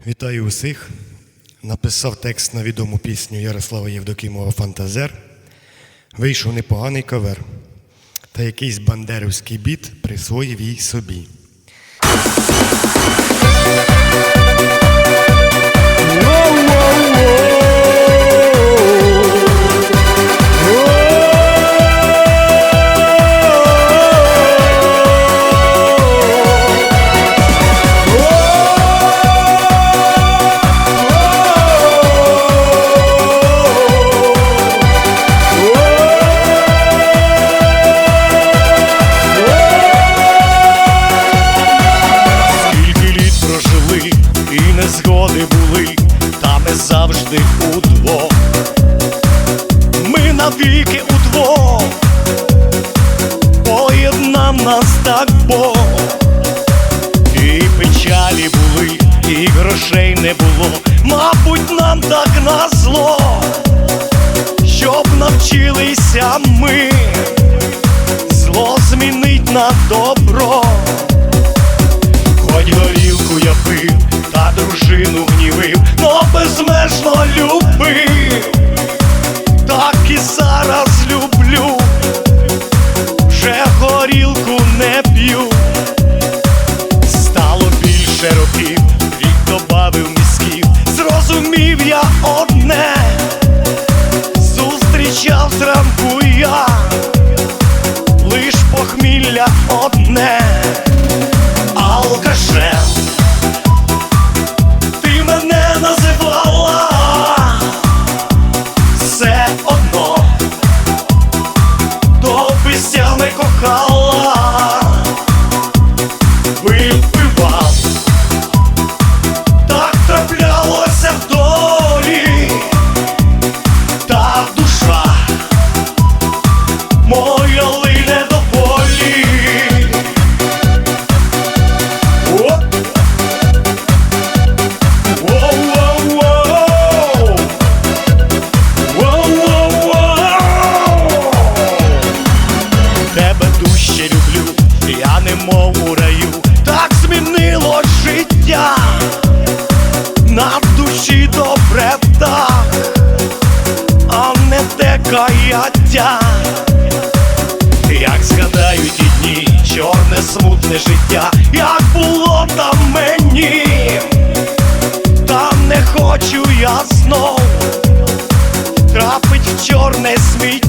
Вітаю усіх. Написав текст на відому пісню Ярослава Євдокимова Фантазер. Вийшов непоганий кавер. Та якийсь бандерівський біт присвоїв їй собі. Завжди удвох. Ми навіки удвох, поєднав нас так Бог. І печалі були, і грошей не було, мабуть, нам так назло, щоб навчилися ми зло змінить на добро. Хоч горілку я пив, безмежно любив, так і зараз люблю, вже горілку не п'ю, стало більше років, вік добавив мізків, зрозумів я одне, зустрічав зранку я, лиш похмілля одне. Алкашем дужче люблю, я немов у раю, так змінило життя, на душі добре так, а не те каяття, як згадаю ті дні, чорне смутне життя, як було там мені, там не хочу я знов, трапить в чорне сміття.